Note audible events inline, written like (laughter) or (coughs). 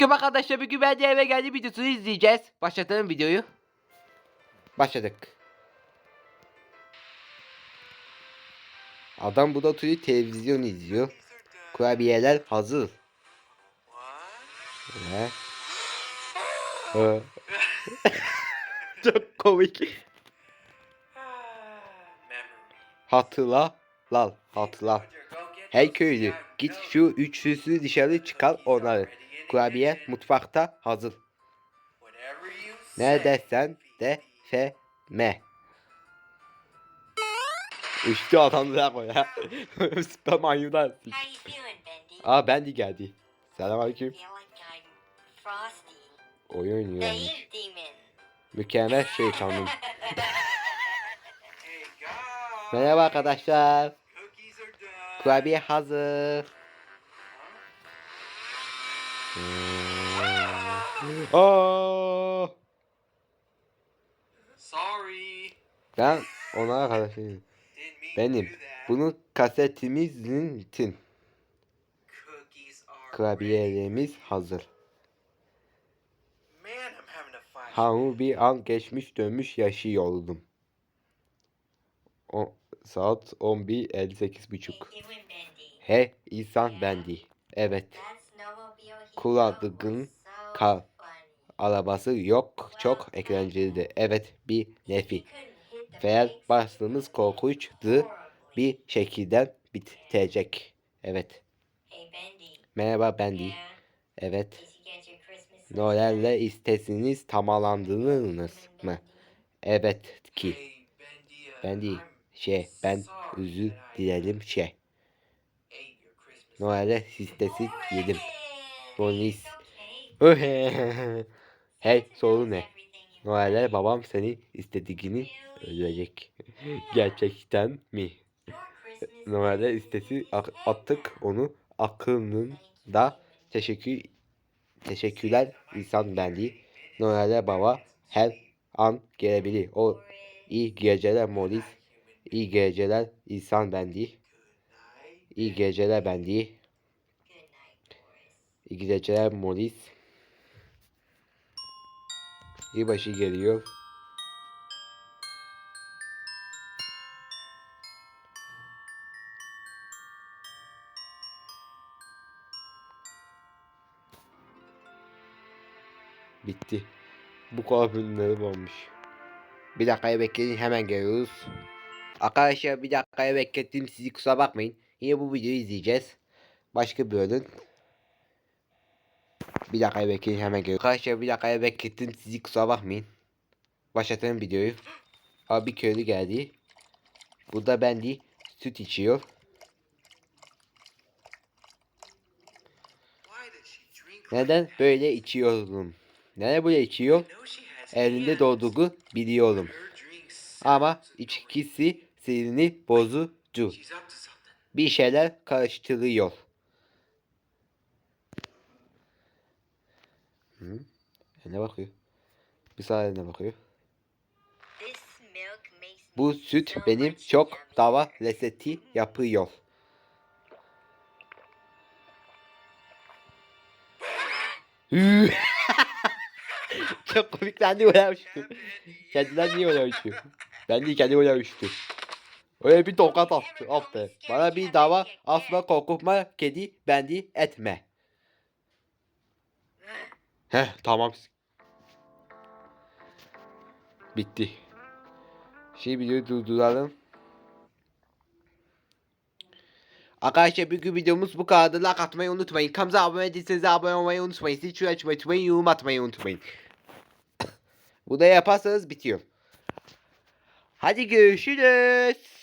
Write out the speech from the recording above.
Kim arkadaşlar bugün ben de eve geldi videosunu izleyeceğiz. Başlatalım videoyu. Başladık. Adam burada oturuyor televizyon izliyor. Kurabiyeler hazır. Ne? (laughs) Çok komik. Hatırla. Lal hatırla. Hey köylü git şu üçlüsü dışarı çıkar onları. Kurabiye mutfakta hazır. Ne dersen de fe me. Uçtu adamlar o ya. (laughs) Süper manyular. Aa Bendy geldi. Selamünaleyküm. I'm frosty. Oyun oynuyor yani. Mükemmel şeytanım. (laughs) Merhaba arkadaşlar. Kurabiye hazır. Aa! Sorry. Ben ona arkadaşım. Benim. Bunu kasetimizin için kurabiyelerimiz hazır. Hamu bir an geçmiş dönmüş yaşıyordum. O, saat 11.58 buçuk. How you doing, Bendy? He insan bendi. Evet. Kullandığın kar arabası yok çok eğlenceliydi. Evet bir nefi. Brakes. bastığımız korkunçtu. Bir şekilden bitecek. Evet. Bendy. Merhaba bendi. Yeah. Evet. Noel'le istesiniz tamamlandınız mı? Evet ki. Bendy. Şey ben I dilerim şey. Noel'e istesi yedim. Polis. (laughs) Hey soru ne? Noel'e babam seni istediğini ölecek. (laughs) Gerçekten mi? (laughs) Noel'e istesi attık onu aklında teşekkür teşekkürler insan bendi. Noel'e baba her an gelebilir. O iyi geceler Molis. İyi geceler insan bendi. İyi geceler bendi. İyi geceler Molis. Yılbaşı geliyor. Bitti. Bu kadar bölümleri olmuş. Bir dakikaya bekleyin hemen geliyoruz. Arkadaşlar bir dakikaya beklettim sizi kusura bakmayın. Yine bu videoyu izleyeceğiz. Başka bir bölüm. Bir dakikaya bekleyin hemen geliyorum. Arkadaşlar bir dakikaya beklettim sizi kusura bakmayın. Başlatalım videoyu. Abi köylü geldi. Burada bendi süt içiyor. Neden böyle içiyorum? Neden böyle içiyor? Elinde doğduğu biliyorum. Ama içkisi sinirini bozucu. Bir şeyler karıştırıyor. Hı? E, Ne bakıyor? Bir saniye ne bakıyor? This milk makes me Bu süt benim çok dava lezzeti yapıyor. (laughs) çok komiklendi öyle uçtu. Kendinden niye uçtu? Ben değil kendi uçtu. Öyle bir tokat attı. attı. Bana bir dava asla korkutma kedi bendi etme. Heh tamam. Bitti. Şey videoyu durduralım. Arkadaşlar bugün videomuz bu kadar. Like atmayı unutmayın. Kanalımıza abone değilseniz abone olmayı unutmayın. Zil açmayı unutmayın. Yorum atmayı unutmayın. (coughs) Bu da yaparsanız bitiyor. Hadi görüşürüz.